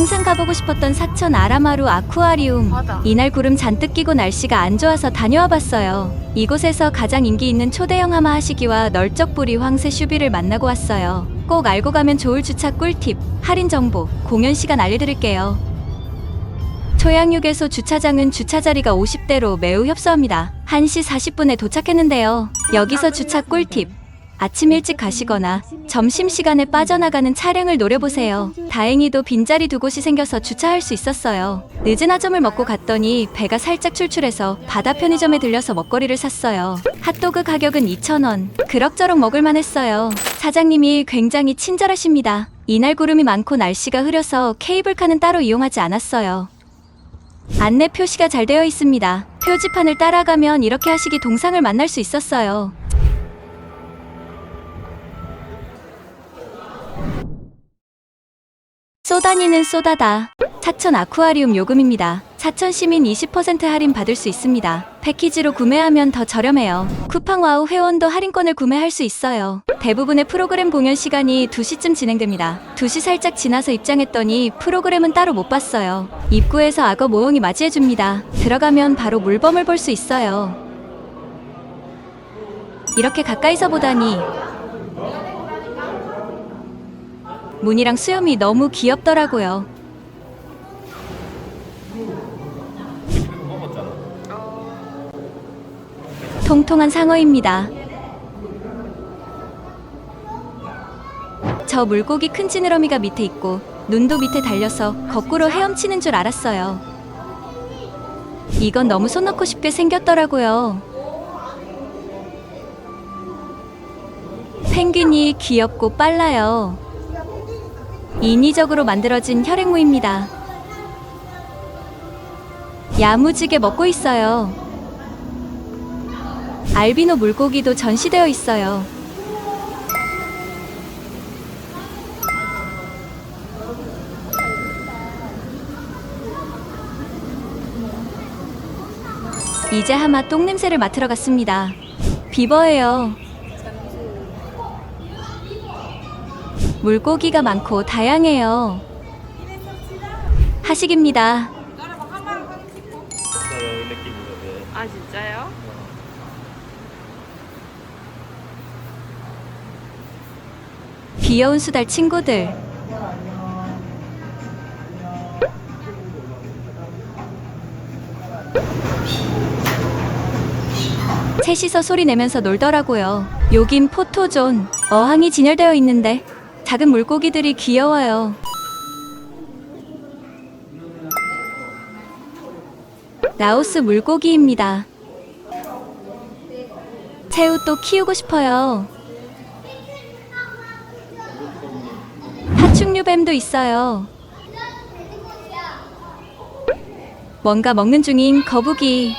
항상 가보고 싶었던 사천 아라마루 아쿠아리움. 바다. 이날 구름 잔뜩 끼고 날씨가 안 좋아서 다녀와 봤어요. 이곳에서 가장 인기 있는 초대형 하마 하시기와 널쩍부리 황새 슈비를 만나고 왔어요. 꼭 알고 가면 좋을 주차 꿀팁, 할인 정보, 공연 시간 알려드릴게요. 초양육에서 주차장은 주차 자리가 50대로 매우 협소합니다. 1시 40분에 도착했는데요. 여기서 주차 꿀팁. 아침 일찍 가시거나 점심시간에 빠져나가는 차량을 노려보세요. 다행히도 빈자리 두 곳이 생겨서 주차할 수 있었어요. 늦은 아점을 먹고 갔더니 배가 살짝 출출해서 바다 편의점에 들려서 먹거리를 샀어요. 핫도그 가격은 2,000원. 그럭저럭 먹을만 했어요. 사장님이 굉장히 친절하십니다. 이날 구름이 많고 날씨가 흐려서 케이블카는 따로 이용하지 않았어요. 안내 표시가 잘 되어 있습니다. 표지판을 따라가면 이렇게 하시기 동상을 만날 수 있었어요. 쏘다니는 쏘다다. 사천 아쿠아리움 요금입니다. 사천 시민 20% 할인 받을 수 있습니다. 패키지로 구매하면 더 저렴해요. 쿠팡 와우 회원도 할인권을 구매할 수 있어요. 대부분의 프로그램 공연 시간이 2시쯤 진행됩니다. 2시 살짝 지나서 입장했더니 프로그램은 따로 못 봤어요. 입구에서 악어 모형이 맞이해줍니다. 들어가면 바로 물범을 볼 수 있어요. 이렇게 가까이서 보다니 문이랑 수염이 너무 귀엽더라고요. 통통한 상어입니다. 저 물고기 큰 지느러미가 밑에 있고 눈도 밑에 달려서 거꾸로 헤엄치는 줄 알았어요. 이건 너무 손 넣고 싶게 생겼더라고요. 펭귄이 귀엽고 빨라요. 인위적으로 만들어진 혈액무입니다. 야무지게 먹고 있어요. 알비노 물고기도 전시되어 있어요. 이제 하마 똥 냄새를 맡으러 갔습니다. 비버예요. 물고기가 많고 다양해요. 하식입니다. 아 진짜요? 귀여운 수달 친구들. 셋이서 소리 내면서 놀더라고요. 여긴 포토존. 어항이 진열되어 있는데 작은 물고기들이 귀여워요. 라오스 물고기입니다. 새우 또 키우고 싶어요. 파충류뱀도 있어요. 뭔가 먹는 중인 거북이.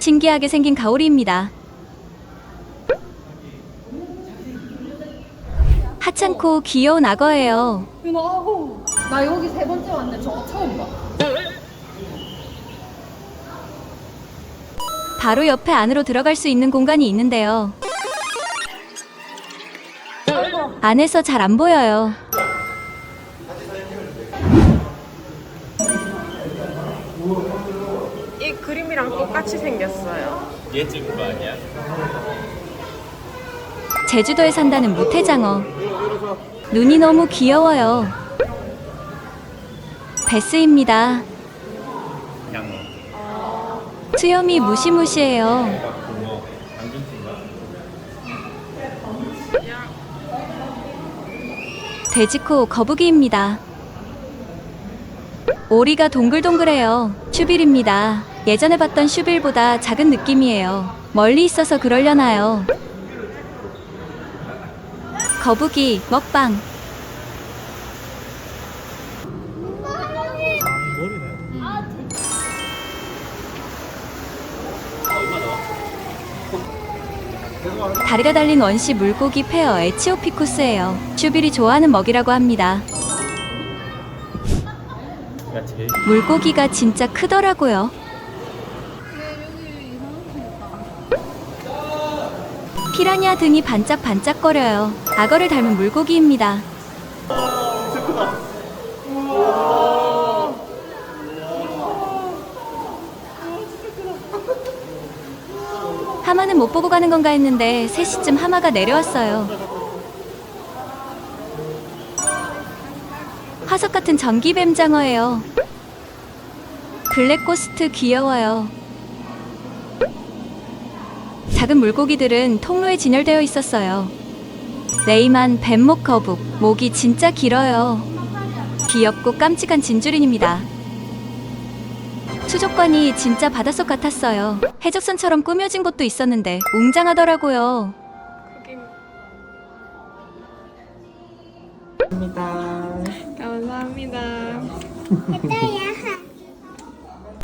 신기하게 생긴 가오리입니다. 하찮고 귀여운 악어예요. 나 여기 세 번째 왔는데 저거 처음 봐. 바로 옆에 안으로 들어갈 수 있는 공간이 있는데요. 안에서 잘 안 보여요. 이 그림이랑 똑같이 생겼어요. 얘 찍은 거 아니야? 제주도에 산다는 무태장어. 눈이 너무 귀여워요. 베스입니다. 수염이 무시무시해요. 돼지코 거북이입니다. 오리가 동글동글해요. 슈빌입니다. 예전에 봤던 슈빌보다 작은 느낌이에요. 멀리 있어서 그러려나요? 거북이 먹방. 다리가 달린 원시 물고기 페어 에치오피쿠스예요. 슈빌이 좋아하는 먹이라고 합니다. 물고기가 진짜 크더라고요. 피라냐 등이 반짝반짝거려요. 악어를 닮은 물고기입니다. 하마는 못 보고 가는 건가 했는데 3시쯤 하마가 내려왔어요. 화석 같은 전기뱀장어예요. 블랙고스트 귀여워요. 작은 물고기들은 통로에 진열되어 있었어요. 레이만 뱀목 거북, 목이 진짜 길어요. 귀엽고 깜찍한 진주린입니다. 수족관이 진짜 바닷속 같았어요. 해적선처럼 꾸며진 곳도 있었는데 웅장하더라고요. 크기. 감사합니다.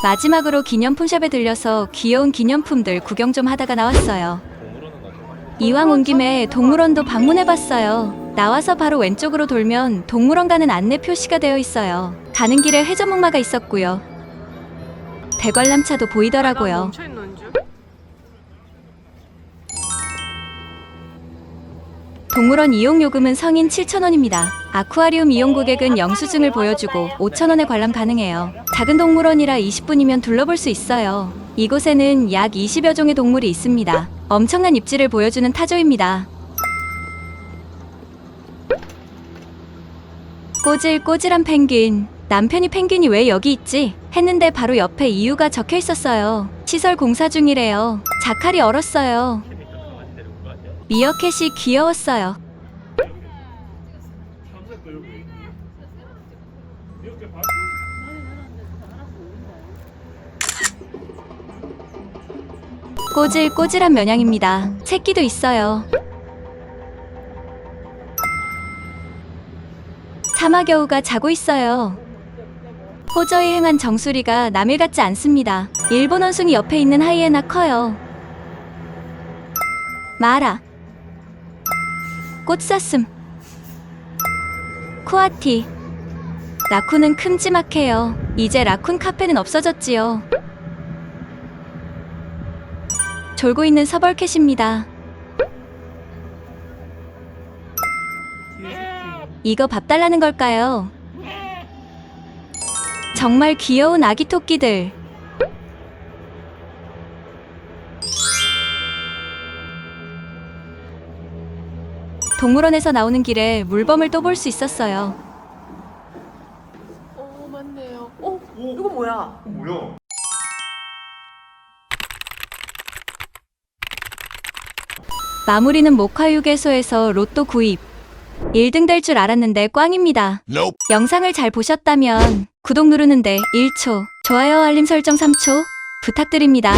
마지막으로 기념품샵에 들려서 귀여운 기념품들 구경 좀 하다가 나왔어요. 이왕 온 김에 동물원도 방문해봤어요. 나와서 바로 왼쪽으로 돌면 동물원 가는 안내 표시가 되어 있어요. 가는 길에 회전목마가 있었고요. 대관람차도 보이더라고요. 동물원 이용 요금은 성인 7,000원입니다. 아쿠아리움 이용 고객은 영수증을 보여주고 5,000원에 관람 가능해요. 작은 동물원이라 20분이면 둘러볼 수 있어요. 이곳에는 약 20여 종의 동물이 있습니다. 엄청난 입지를 보여주는 타조입니다. 꼬질꼬질한 펭귄. 남편이 펭귄이 왜 여기 있지? 했는데 바로 옆에 이유가 적혀 있었어요. 시설 공사 중이래요. 자칼이 얼었어요. 미어캣이 귀여웠어요. 꼬질꼬질한 면양입니다. 새끼도 있어요. 사마겨우가 자고 있어요. 호저히 행한 정수리가 남일 같지 않습니다. 일본 원숭이 옆에 있는 하이에나 커요. 마라 꽃사슴 쿠아티 라쿤은 큼지막해요. 이제 라쿤 카페는 없어졌지요. 졸고 있는 서벌캣입니다. 이거 밥 달라는 걸까요? 정말 귀여운 아기 토끼들. 동물원에서 나오는 길에 물범을 또 볼 수 있었어요. 오 맞네요. 오, 이거 뭐야? 뭐야? 마무리는 목화유괴소에서 로또 구입. 1등 될 줄 알았는데 꽝입니다. 영상을 잘 보셨다면 구독 누르는데 1초, 좋아요 알림 설정 3초 부탁드립니다.